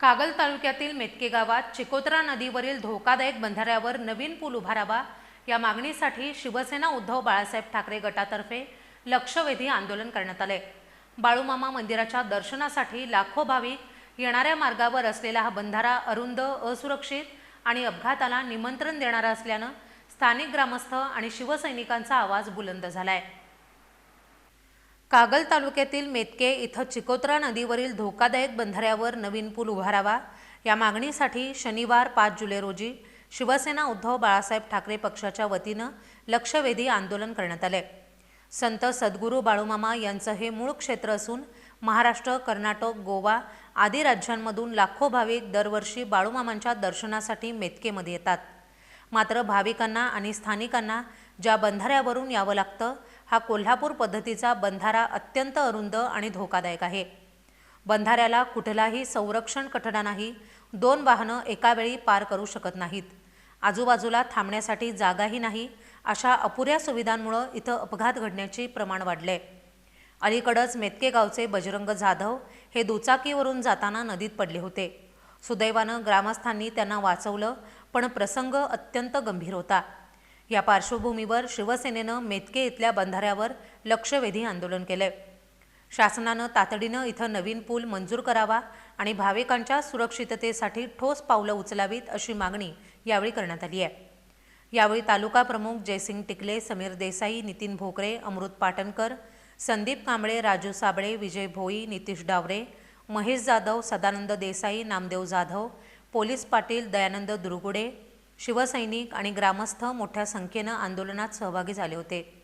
कागल तालुक्यातील मेतके गावात चिकोत्रा नदीवरील धोकादायक बंधाऱ्यावर नवीन पूल उभारावा या मागणीसाठी शिवसेना उद्धव बाळासाहेब ठाकरे गटातर्फे लक्षवेधी आंदोलन करण्यात आले. बाळूमामा मंदिराच्या दर्शनासाठी लाखो भाविक येणाऱ्या मार्गावर असलेला हा बंधारा अरुंद असुरक्षित आणि अपघाताला निमंत्रण देणारा असल्यानं स्थानिक ग्रामस्थ आणि शिवसैनिकांचा आवाज बुलंद झाला आहे कागल तालुक्यातील मेतके इथं चिकोत्रा नदीवरील धोकादायक बंधाऱ्यावर नवीन पूल उभारावा. या मागणीसाठी शनिवार पाच जुलै रोजी शिवसेना उद्धव बाळासाहेब ठाकरे पक्षाच्या वतीनं लक्षवेधी आंदोलन करण्यात आले. संत सद्गुरू बाळूमामा यांचं हे मूळ क्षेत्र असून महाराष्ट्र कर्नाटक गोवा आदी राज्यांमधून लाखो भाविक दरवर्षी बाळूमामांच्या दर्शनासाठी मेतकेमध्ये येतात. मात्र भाविकांना आणि स्थानिकांना ज्या बंधाऱ्यावरून यावं लागतं हा कोल्हापूर पद्धतीचा बंधारा अत्यंत अरुंद आणि धोकादायक आहे. बंधाऱ्याला कुठलाही संरक्षण कठडा नाही दोन वाहनं एकावेळी पार करू शकत नाहीत. आजूबाजूला थांबण्यासाठी जागाही नाही अशा अपुऱ्या सुविधांमुळं इथं अपघात घडण्याचे प्रमाण वाढले अलीकडंच मेतके गावचे बजरंग जाधव हे दुचाकीवरून जाताना नदीत पडले होते. सुदैवानं ग्रामस्थांनी त्यांना वाचवलं पण प्रसंग अत्यंत गंभीर होता. या पार्श्वभूमीवर शिवसेनेनं मेतके इथल्या बंधाऱ्यावर लक्षवेधी आंदोलन केलंय. शासनानं तातडीनं इथं नवीन पूल मंजूर करावा आणि भाविकांच्या सुरक्षिततेसाठी ठोस पावलं उचलावीत अशी मागणी यावेळी करण्यात आली आहे. यावेळी तालुका प्रमुख जयसिंग टिकले समीर देसाई नितीन भोकरे अमृत पाटणकर संदीप कांबळे राजू साबळे विजय भोई नितीश डावरे महेश जाधव सदानंद देसाई नामदेव जाधव पोलीस पाटील दयानंद दुर्गुडे शिवसैनिक आणि ग्रामस्थ मोठ्या संख्येनं आंदोलनात सहभागी झाले होते.